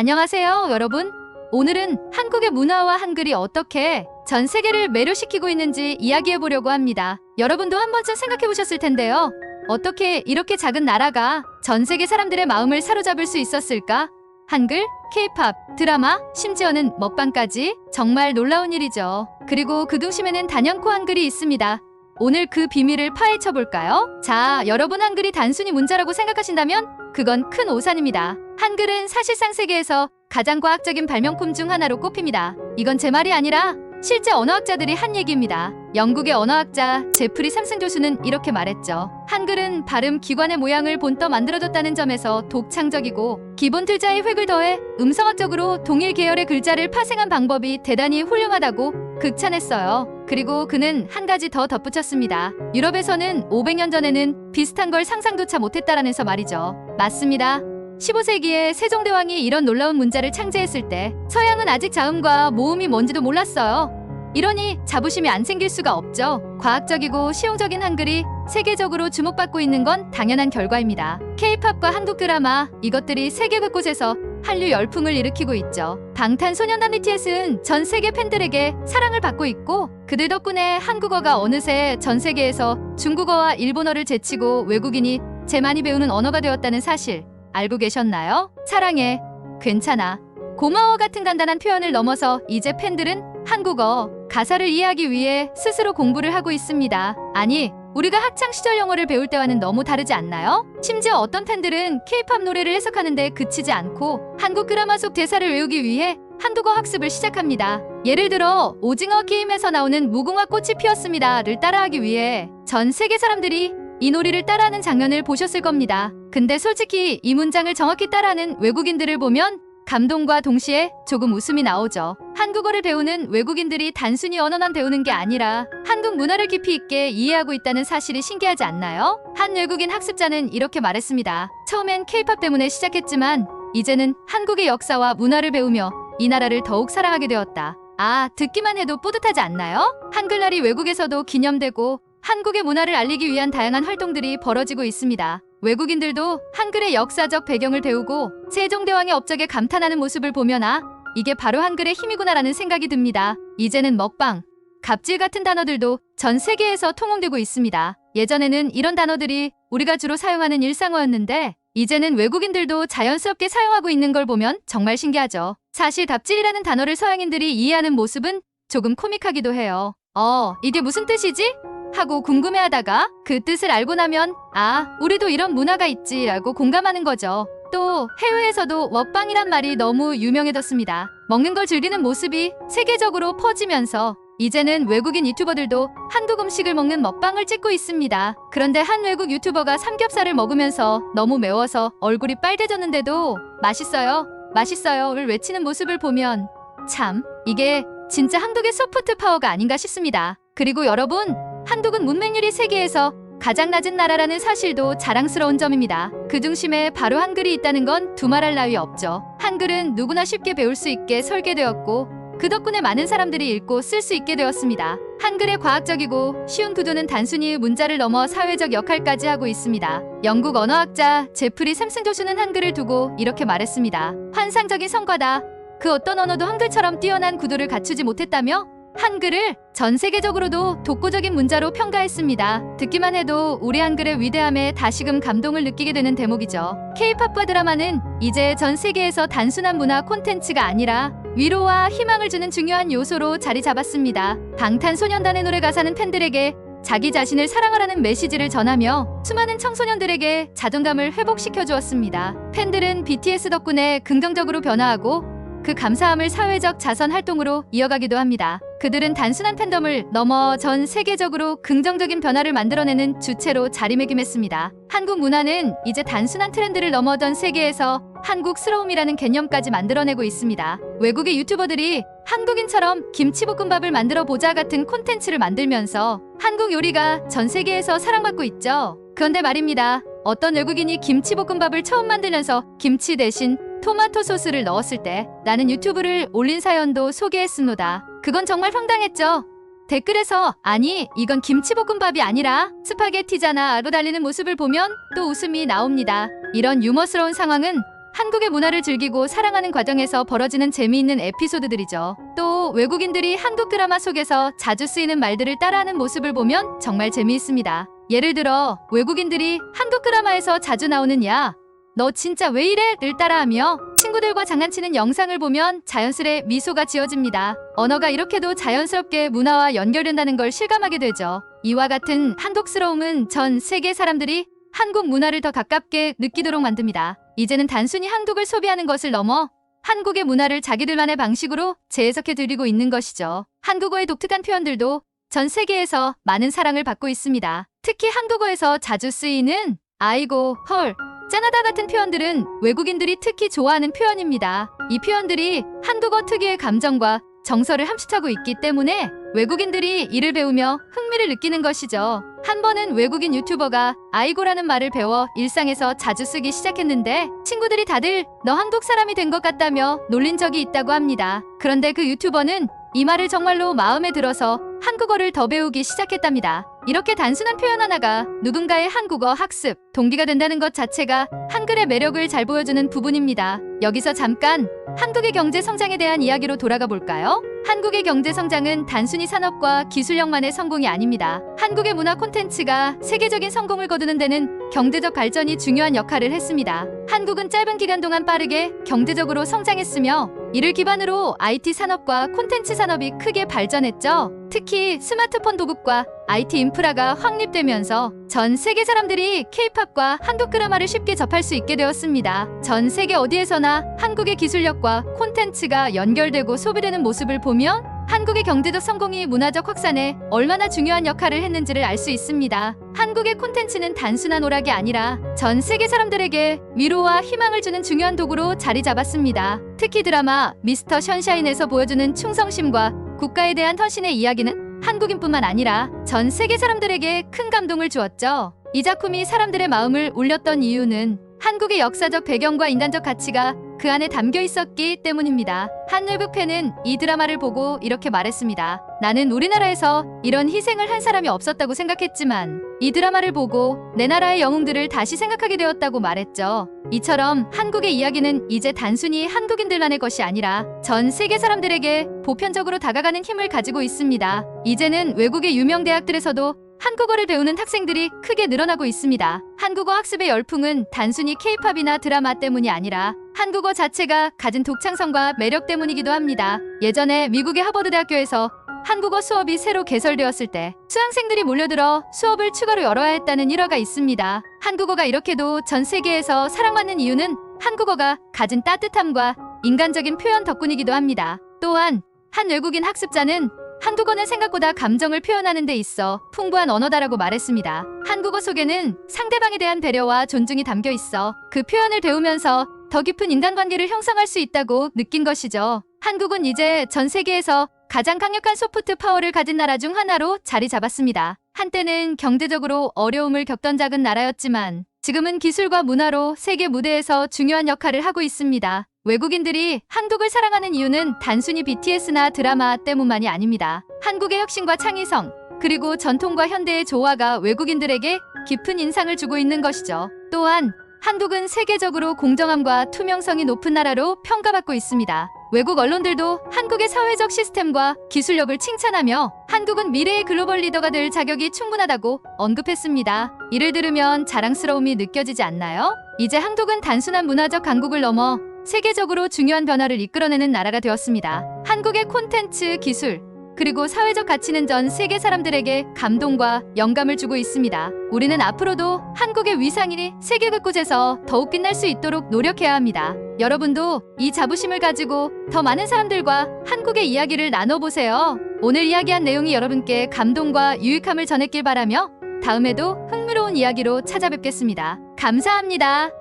안녕하세요, 여러분. 오늘은 한국의 문화와 한글이 어떻게 전 세계를 매료시키고 있는지 이야기해 보려고 합니다. 여러분도 한 번쯤 생각해 보셨을 텐데요. 어떻게 이렇게 작은 나라가 전 세계 사람들의 마음을 사로잡을 수 있었을까? 한글, 케이팝, 드라마, 심지어는 먹방까지 정말 놀라운 일이죠. 그리고 그 중심에는 단연코 한글이 있습니다. 오늘 그 비밀을 파헤쳐 볼까요? 자, 여러분 한글이 단순히 문자라고 생각하신다면 그건 큰 오산입니다. 한글은 사실상 세계에서 가장 과학적인 발명품 중 하나로 꼽힙니다. 이건 제 말이 아니라 실제 언어학자들이 한 얘기입니다. 영국의 언어학자 제프리 삼승 교수는 이렇게 말했죠. 한글은 발음 기관의 모양을 본떠 만들어줬다는 점에서 독창적이고 기본 틀자의 획을 더해 음성학적으로 동일 계열의 글자를 파생한 방법이 대단히 훌륭하다고 극찬했어요. 그리고 그는 한 가지 더 덧붙였습니다. 유럽에서는 500년 전에는 비슷한 걸 상상조차 못했다라면서 말이죠. 맞습니다. 15세기에 세종대왕이 이런 놀라운 문자를 창제했을 때 서양은 아직 자음과 모음이 뭔지도 몰랐어요. 이러니 자부심이 안 생길 수가 없죠. 과학적이고 실용적인 한글이 세계적으로 주목받고 있는 건 당연한 결과입니다. K-팝과 한국 드라마 이것들이 세계 곳곳에서 한류 열풍을 일으키고 있죠. 방탄소년단 BTS는 전 세계 팬들에게 사랑을 받고 있고 그들 덕분에 한국어가 어느새 전 세계에서 중국어와 일본어를 제치고 외국인이 제 많이 배우는 언어가 되었다는 사실 알고 계셨나요? 사랑해, 괜찮아, 고마워 같은 간단한 표현을 넘어서 이제 팬들은 한국어 가사를 이해하기 위해 스스로 공부를 하고 있습니다. 아니, 우리가 학창 시절 영어를 배울 때와는 너무 다르지 않나요? 심지어 어떤 팬들은 케이팝 노래를 해석하는데 그치지 않고 한국 드라마 속 대사를 외우기 위해 한국어 학습을 시작합니다. 예를 들어 오징어 게임에서 나오는 무궁화 꽃이 피었습니다를 따라하기 위해 전 세계 사람들이 이 놀이를 따라하는 장면을 보셨을 겁니다. 근데 솔직히 이 문장을 정확히 따라하는 외국인들을 보면 감동과 동시에 조금 웃음이 나오죠. 한국어를 배우는 외국인들이 단순히 언어만 배우는 게 아니라 한국 문화를 깊이 있게 이해하고 있다는 사실이 신기하지 않나요? 한 외국인 학습자는 이렇게 말했습니다. 처음엔 케이팝 때문에 시작했지만 이제는 한국의 역사와 문화를 배우며 이 나라를 더욱 사랑하게 되었다. 아, 듣기만 해도 뿌듯하지 않나요? 한글날이 외국에서도 기념되고 한국의 문화를 알리기 위한 다양한 활동들이 벌어지고 있습니다. 외국인들도 한글의 역사적 배경을 배우고 세종대왕의 업적에 감탄하는 모습을 보면 아, 이게 바로 한글의 힘이구나라는 생각이 듭니다. 이제는 먹방, 갑질 같은 단어들도 전 세계에서 통용되고 있습니다. 예전에는 이런 단어들이 우리가 주로 사용하는 일상어였는데 이제는 외국인들도 자연스럽게 사용하고 있는 걸 보면 정말 신기하죠. 사실 갑질이라는 단어를 서양인들이 이해하는 모습은 조금 코믹하기도 해요. 어, 이게 무슨 뜻이지? 하고 궁금해하다가 그 뜻을 알고 나면 아, 우리도 이런 문화가 있지 라고 공감하는 거죠. 또 해외에서도 먹방이란 말이 너무 유명해졌습니다. 먹는 걸 즐기는 모습이 세계적으로 퍼지면서 이제는 외국인 유튜버들도 한국 음식을 먹는 먹방을 찍고 있습니다. 그런데 한 외국 유튜버가 삼겹살을 먹으면서 너무 매워서 얼굴이 빨개졌는데도 맛있어요, 맛있어요를 외치는 모습을 보면 참 이게 진짜 한국의 소프트 파워가 아닌가 싶습니다. 그리고 여러분, 한국은 문맹률이 세계에서 가장 낮은 나라라는 사실도 자랑스러운 점입니다. 그 중심에 바로 한글이 있다는 건 두말할 나위 없죠. 한글은 누구나 쉽게 배울 수 있게 설계되었고 그 덕분에 많은 사람들이 읽고 쓸 수 있게 되었습니다. 한글의 과학적이고 쉬운 구조는 단순히 문자를 넘어 사회적 역할까지 하고 있습니다. 영국 언어학자 제프리 샘슨 교수는 한글을 두고 이렇게 말했습니다. 환상적인 성과다. 그 어떤 언어도 한글처럼 뛰어난 구도를 갖추지 못했다며 한글을 전 세계적으로도 독보적인 문자로 평가했습니다. 듣기만 해도 우리 한글의 위대함에 다시금 감동을 느끼게 되는 대목이죠. K-팝과 드라마는 이제 전 세계에서 단순한 문화 콘텐츠가 아니라 위로와 희망을 주는 중요한 요소로 자리 잡았습니다. 방탄소년단의 노래 가사는 팬들에게 자기 자신을 사랑하라는 메시지를 전하며 수많은 청소년들에게 자존감을 회복시켜 주었습니다. 팬들은 BTS 덕분에 긍정적으로 변화하고 그 감사함을 사회적 자선 활동으로 이어가기도 합니다. 그들은 단순한 팬덤을 넘어 전 세계적으로 긍정적인 변화를 만들어내는 주체로 자리매김했습니다. 한국 문화는 이제 단순한 트렌드를 넘어던 세계에서 한국스러움이라는 개념까지 만들어내고 있습니다. 외국의 유튜버들이 한국인처럼 김치볶음밥을 만들어 보자 같은 콘텐츠를 만들면서 한국 요리가 전 세계에서 사랑받고 있죠. 그런데 말입니다. 어떤 외국인이 김치볶음밥을 처음 만들면서 김치 대신 토마토 소스를 넣었을 때 나는 유튜브를 올린 사연도 소개했습니다. 그건 정말 황당했죠. 댓글에서 아니 이건 김치볶음밥이 아니라 스파게티잖아 라고 달리는 모습을 보면 또 웃음이 나옵니다. 이런 유머스러운 상황은 한국의 문화를 즐기고 사랑하는 과정에서 벌어지는 재미있는 에피소드들이죠. 또 외국인들이 한국 드라마 속에서 자주 쓰이는 말들을 따라하는 모습을 보면 정말 재미있습니다. 예를 들어 외국인들이 한국 드라마에서 자주 나오는 야, 너 진짜 왜 이래? 를 따라하며 친구들과 장난치는 영상을 보면 자연스레 미소가 지어집니다. 언어가 이렇게도 자연스럽게 문화와 연결된다는 걸 실감하게 되죠. 이와 같은 한국스러움은 전 세계 사람들이 한국 문화를 더 가깝게 느끼도록 만듭니다. 이제는 단순히 한국을 소비하는 것을 넘어 한국의 문화를 자기들만의 방식으로 재해석해 드리고 있는 것이죠. 한국어의 독특한 표현들도 전 세계에서 많은 사랑을 받고 있습니다. 특히 한국어에서 자주 쓰이는 아이고, 헐, 짠하다 같은 표현들은 외국인들이 특히 좋아하는 표현입니다. 이 표현들이 한국어 특유의 감정과 정서를 함축하고 있기 때문에 외국인들이 이를 배우며 흥미를 느끼는 것이죠. 한 번은 외국인 유튜버가 아이고라는 말을 배워 일상에서 자주 쓰기 시작했는데 친구들이 다들 너 한국 사람이 된 것 같다며 놀린 적이 있다고 합니다. 그런데 그 유튜버는 이 말을 정말로 마음에 들어서 한국어를 더 배우기 시작했답니다. 이렇게 단순한 표현 하나가 누군가의 한국어 학습, 동기가 된다는 것 자체가 한글의 매력을 잘 보여주는 부분입니다. 여기서 잠깐 한국의 경제 성장에 대한 이야기로 돌아가 볼까요? 한국의 경제 성장은 단순히 산업과 기술력만의 성공이 아닙니다. 한국의 문화 콘텐츠가 세계적인 성공을 거두는 데는 경제적 발전이 중요한 역할을 했습니다. 한국은 짧은 기간 동안 빠르게 경제적으로 성장했으며 이를 기반으로 IT 산업과 콘텐츠 산업이 크게 발전했죠. 특히 스마트폰 도급과 IT 인프라가 확립되면서 전 세계 사람들이 K-팝과 한국 드라마를 쉽게 접할 수 있게 되었습니다. 전 세계 어디에서나 한국의 기술력과 콘텐츠가 연결되고 소비되는 모습을 보면 한국의 경제적 성공이 문화적 확산에 얼마나 중요한 역할을 했는지를 알 수 있습니다. 한국의 콘텐츠는 단순한 오락이 아니라 전 세계 사람들에게 위로와 희망을 주는 중요한 도구로 자리 잡았습니다. 특히 드라마 미스터 션샤인에서 보여주는 충성심과 국가에 대한 헌신의 이야기는 한국인뿐만 아니라 전 세계 사람들에게 큰 감동을 주었죠. 이 작품이 사람들의 마음을 울렸던 이유는 한국의 역사적 배경과 인간적 가치가 그 안에 담겨 있었기 때문입니다. 한 외국팬은 이 드라마를 보고 이렇게 말했습니다. 나는 우리나라에서 이런 희생을 한 사람이 없었다고 생각했지만 이 드라마를 보고 내 나라의 영웅들을 다시 생각하게 되었다고 말했죠. 이처럼 한국의 이야기는 이제 단순히 한국인들만의 것이 아니라 전 세계 사람들에게 보편적으로 다가가는 힘을 가지고 있습니다. 이제는 외국의 유명 대학들에서도 한국어를 배우는 학생들이 크게 늘어나고 있습니다. 한국어 학습의 열풍은 단순히 케이팝이나 드라마 때문이 아니라 한국어 자체가 가진 독창성과 매력 때문이기도 합니다. 예전에 미국의 하버드 대학교에서 한국어 수업이 새로 개설되었을 때 수강생들이 몰려들어 수업을 추가로 열어야 했다는 일화가 있습니다. 한국어가 이렇게도 전 세계에서 사랑받는 이유는 한국어가 가진 따뜻함과 인간적인 표현 덕분이기도 합니다. 또한 한 외국인 학습자는 한국어는 생각보다 감정을 표현하는 데 있어 풍부한 언어다라고 말했습니다. 한국어 속에는 상대방에 대한 배려와 존중이 담겨 있어 그 표현을 배우면서 더 깊은 인간관계를 형성할 수 있다고 느낀 것이죠. 한국은 이제 전 세계에서 가장 강력한 소프트 파워를 가진 나라 중 하나로 자리 잡았습니다. 한때는 경제적으로 어려움을 겪던 작은 나라였지만 지금은 기술과 문화로 세계 무대에서 중요한 역할을 하고 있습니다. 외국인들이 한국을 사랑하는 이유는 단순히 BTS나 드라마 때문만이 아닙니다. 한국의 혁신과 창의성, 그리고 전통과 현대의 조화가 외국인들에게 깊은 인상을 주고 있는 것이죠. 또한 한국은 세계적으로 공정함과 투명성이 높은 나라로 평가받고 있습니다. 외국 언론들도 한국의 사회적 시스템과 기술력을 칭찬하며 한국은 미래의 글로벌 리더가 될 자격이 충분하다고 언급했습니다. 이를 들으면 자랑스러움이 느껴지지 않나요? 이제 한국은 단순한 문화적 강국을 넘어 세계적으로 중요한 변화를 이끌어내는 나라가 되었습니다. 한국의 콘텐츠 기술, 그리고 사회적 가치는 전 세계 사람들에게 감동과 영감을 주고 있습니다. 우리는 앞으로도 한국의 위상이 세계 곳곳에서 더욱 빛날 수 있도록 노력해야 합니다. 여러분도 이 자부심을 가지고 더 많은 사람들과 한국의 이야기를 나눠보세요. 오늘 이야기한 내용이 여러분께 감동과 유익함을 전했길 바라며 다음에도 흥미로운 이야기로 찾아뵙겠습니다. 감사합니다.